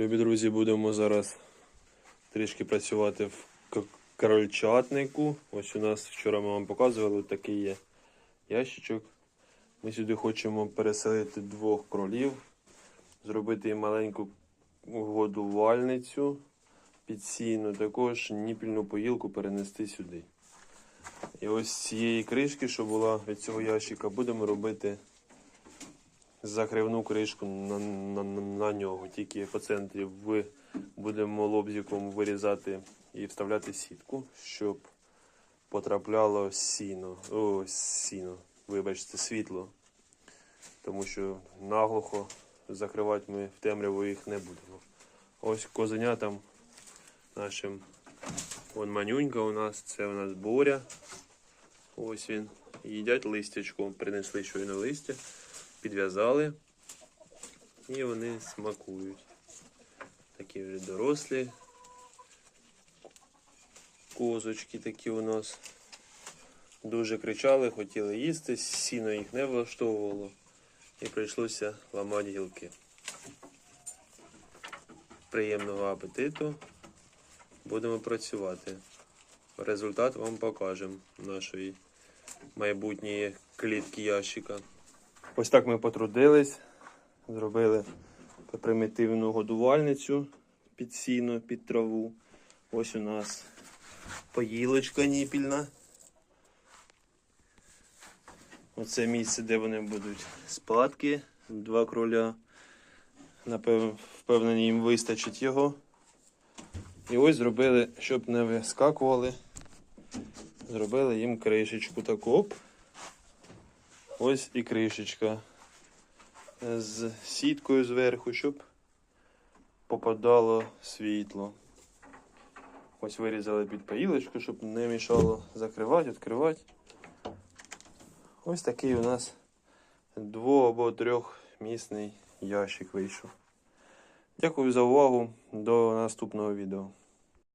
Любі друзі, будемо зараз трішки працювати в крольчатнику. Ось у нас вчора ми вам показували такий є ящичок. Ми сюди хочемо переселити двох кролів, зробити їм маленьку годувальницю під сіно, також ніпільну поїлку перенести сюди. І ось з цієї кришки, що була від цього ящика, будемо робити закривну кришку на, на, на, нього. Тільки по центрі ви будемо лобзиком вирізати і вставляти сітку, щоб потрапляло сіно. О, сіно, вибачте, світло. Тому що наглухо закривати ми в темряву їх не будемо. Ось козенятам нашим. Вон манюнька у нас, це у нас боря. Ось він. Їдять листячко. Принесли щойно листя, підв'язали. І вони смакують. Такі вже дорослі. Козочки такі у нас. Дуже кричали, хотіли їсти, сіно їх не влаштовувало. І прийшлося ламати гілки. Приємного апетиту. Будемо працювати. Результат вам покажемо нашої майбутньої клітки ящика. Ось так ми потрудились, зробили примітивну годувальницю під сіно, під траву. Ось у нас поїлочка ніпільна. Оце місце, де вони будуть спадки. Два кроля. Напевно, впевнені, їм вистачить його. І ось зробили, щоб не вискакували. Зробили їм кришечку таку. Оп. Ось і кришечка. З сіткою зверху, щоб попадало світло. Ось вирізали під поїлочку, щоб не мішало закривати, відкривати. Ось такий у нас дво- або трьохмісний ящик вийшов. Дякую за увагу. До наступного відео.